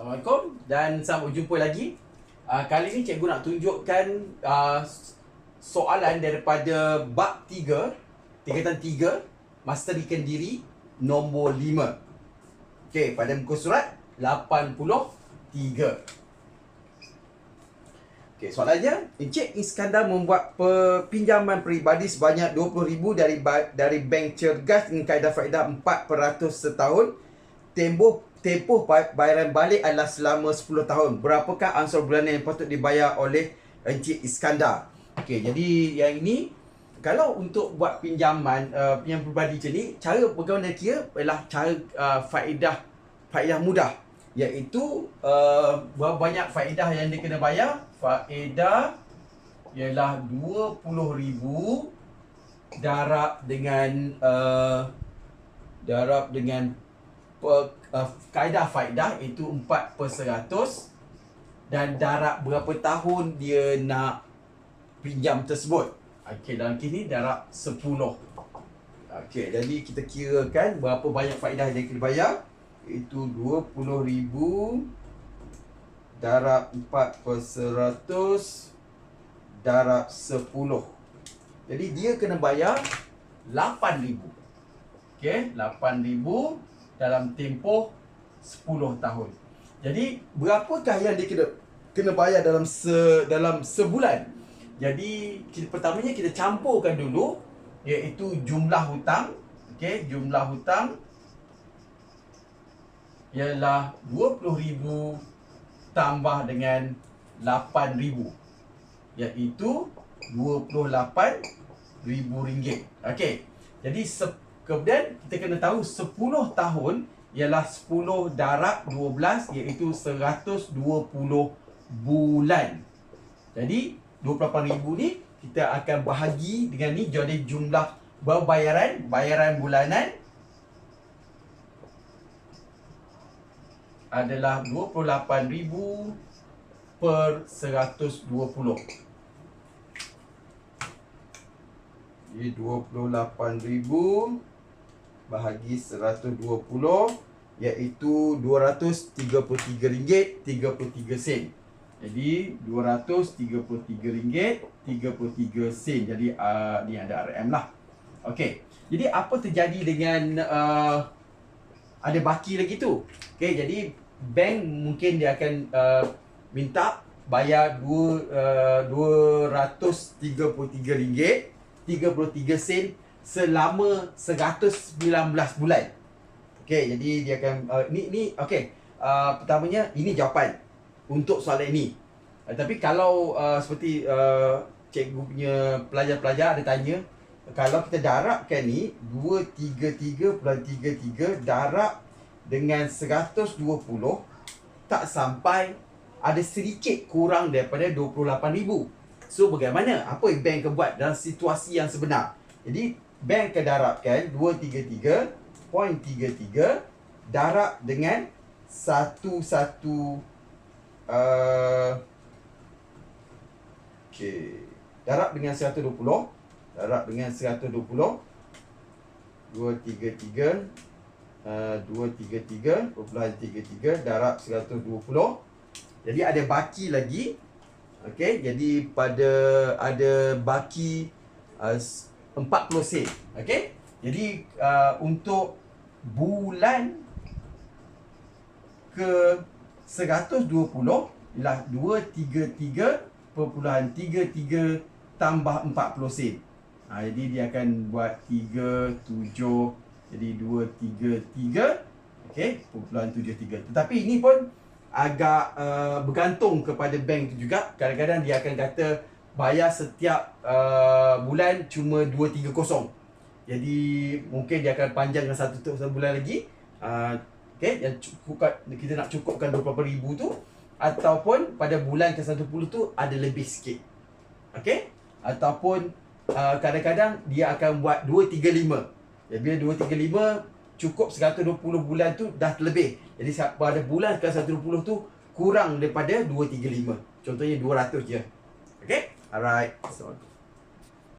Assalamualaikum dan selamat berjumpa lagi. Uh, kali ni cikgu nak tunjukkan uh, soalan daripada bab 3, tingkatan 3, master ikan diri nombor 5. Okey, pada muka surat 83. Okey, soalannya, Encik Iskandar membuat pinjaman peribadi sebanyak 20,000 dari dari bank cergas dengan kaedah faedah 4% setahun. Tempoh tempoh bayaran balik adalah selama 10 tahun. Berapakah ansur bulanan yang patut dibayar oleh Encik Iskandar? Okey, jadi yang ini kalau untuk buat pinjaman uh, pinjaman peribadi macam ni, cara bagaimana kira ialah cara uh, faedah faedah mudah iaitu uh, banyak faedah yang dia kena bayar? Faedah ialah 20,000 darab dengan uh, darab dengan per, uh, kaedah faedah itu 4 per 100 dan darab berapa tahun dia nak pinjam tersebut. Okey, dalam kes ni darab 10. Okey, jadi kita kirakan berapa banyak faedah yang kena bayar. Itu 20,000 darab 4 per 100 darab 10. Jadi dia kena bayar 8,000. Okey, 8,000 dalam tempoh 10 tahun. Jadi berapakah yang dia kena kena bayar dalam se dalam sebulan? Jadi kita pertamanya kita campurkan dulu iaitu jumlah hutang, okey, jumlah hutang ialah 20,000 tambah dengan 8,000 iaitu 28,000 ringgit. Okey. Jadi Kemudian kita kena tahu 10 tahun ialah 10 darab 12 iaitu 120 bulan. Jadi 28,000 ni kita akan bahagi dengan ni jadi jumlah berbayaran bayaran bulanan adalah 28,000 per 120. Jadi 28,000 bahagi 120 iaitu RM233.33 sen. Jadi RM233.33 sen. Jadi uh, ni ada RM lah. Okey. Jadi apa terjadi dengan uh, ada baki lagi tu? Okey, jadi bank mungkin dia akan uh, minta bayar uh, RM233.33 sen selama 119 bulan. Okey, jadi dia akan uh, ni ni okey. Uh, pertamanya ini jawapan untuk soalan ini. Uh, tapi kalau uh, seperti uh, cikgu punya pelajar-pelajar ada tanya, kalau kita darabkan ni 233.33 darab dengan 120 tak sampai ada sedikit kurang daripada 28,000. So bagaimana? Apa yang bank akan buat dalam situasi yang sebenar? Jadi bank akan darabkan 233.33 darab dengan satu satu uh, okey darab dengan 120 darab dengan 120 233 uh, 233 perpuluhan 33 darab 120 jadi ada baki lagi okey jadi pada ada baki uh, 40 sen. Okey? Jadi uh, untuk bulan ke 120 ialah 233.33 tambah 40 sen. Ha, jadi dia akan buat 3 7 jadi 233 okey 0.73. Tetapi ini pun agak uh, bergantung kepada bank tu juga. Kadang-kadang dia akan kata bayar setiap uh, bulan cuma 230. Jadi mungkin dia akan panjangkan satu satu bulan lagi. Uh, okay, yang cukup kita nak cukupkan 20000 tu ataupun pada bulan ke-10 tu ada lebih sikit. Okey? Ataupun uh, kadang-kadang dia akan buat 235. Jadi bila 235 cukup 120 bulan tu dah lebih. Jadi pada bulan ke-120 tu kurang daripada 235. Contohnya 200 je. Okay? Alright. So